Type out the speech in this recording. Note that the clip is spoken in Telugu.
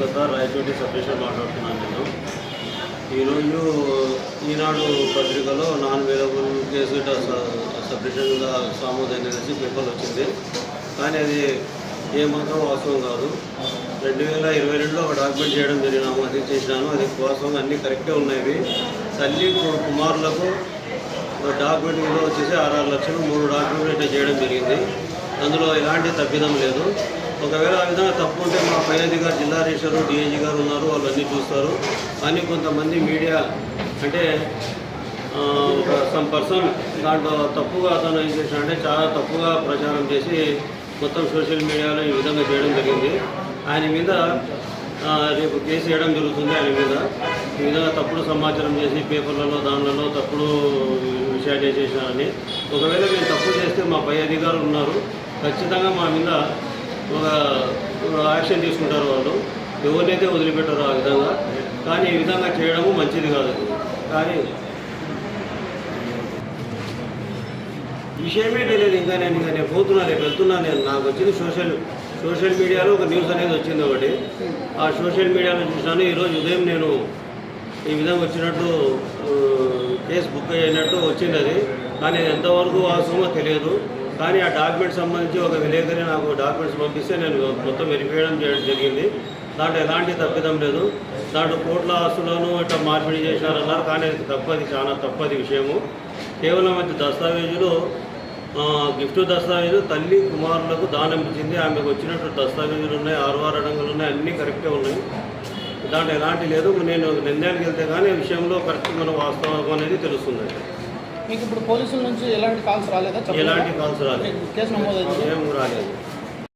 సత్తార్ రాయచోటి సతీశ్వర్ మాట్లాడుతున్నాను నేను. ఈరోజు ఈనాడు పత్రికలో నాన్ అవైలబుల్ కేసు గిట్ట సబ్మిషన్గా అనేసి పేపర్ వచ్చింది. కానీ అది ఏమాత్రం వాస్తవం కాదు. రెండు వేల ఇరవై రెండులో ఒక డాక్యుమెంట్ చేయడం జరిగినాము అది చేసినాను. అది వాస్తవంగా అన్నీ కరెక్టే ఉన్నాయి. తల్లి కు- కుమారులకు డాక్యుమెంట్ విలువ వచ్చేసి ఆరు లక్షలు. మూడు డాక్యుమెంట్ చేయడం జరిగింది. అందులో ఎలాంటి తప్పిదం లేదు. ఒకవేళ ఆ విధంగా తప్పు ఉంటే మా పై అధికారి జిల్లా రిజిస్టర్ డిఐజీ గారు ఉన్నారు వాళ్ళు అన్నీ చూస్తారు. కానీ కొంతమంది మీడియా అంటే ఒక సమ్ పర్సన్ దాంట్లో తప్పుగా అతను ఏం అంటే చాలా తప్పుగా ప్రచారం చేసి మొత్తం సోషల్ మీడియాలో ఈ విధంగా చేయడం జరిగింది. ఆయన మీద రేపు కేసు వేయడం జరుగుతుంది ఆయన మీద. ఈ విధంగా తప్పుడు సమాచారం చేసి పేపర్లలో దానిలలో తప్పుడు విషయాలు చేసేసానని ఒకవేళ మేము తప్పు చేస్తే మా పై అధికారులు ఉన్నారు. ఖచ్చితంగా మా మీద యాక్షన్ తీసుకుంటారు వాళ్ళు. ఎవరినైతే వదిలిపెట్టారో ఆ విధంగా. కానీ ఈ విధంగా చేయడము మంచిది కాదు. కానీ విషయమే తెలియదు. ఇంకా నేను ఇంకా నేను పోతున్నా రేపు వెళ్తున్నాను నేను నాకు వచ్చింది సోషల్ సోషల్ మీడియాలో ఒక న్యూస్ అనేది వచ్చింది ఒకటి. ఆ సోషల్ మీడియాలో చూసాను ఈరోజు ఉదయం నేను ఈ విధంగా వచ్చినట్టు కేసు బుక్ అయినట్టు వచ్చింది అది. కానీ అది ఎంతవరకు వాస్తవమో తెలియదు. కానీ ఆ డాక్యుమెంట్ సంబంధించి ఒక విలేకరి నాకు డాక్యుమెంట్స్ పంపిస్తే నేను మొత్తం వెరిఫైడం చేయడం జరిగింది. దాంట్లో ఎలాంటి తప్పిదం లేదు. దాంట్లో కోట్ల ఆస్తులను ఇట్లా మార్పిడి చేసినారన్నారు. కానీ అది తప్పది చాలా తప్పది విషయము. కేవలం అయితే దస్తావేజులు గిఫ్ట్ దస్తావేజు తల్లి కుమారులకు దానం ఇచ్చింది. ఆమెకు వచ్చినట్టు దస్తావేజులు ఉన్నాయి ఆరువారు అడంగులు ఉన్నాయి అన్నీ కరెక్టే ఉన్నాయి. దాంట్లో ఎలాంటి లేదు. నేను నిర్ణయానికి వెళ్తే కానీ విషయంలో కరెక్ట్ మన వాస్తవం అనేది తెలుస్తుంది. మీకు ఇప్పుడు పోలీసుల నుంచి ఎలాంటి కాల్స్ రాలేదా. ఎలాంటి కాల్స్ రాలేదు. కేసు నమోదైంది? ఏం రాలేదు.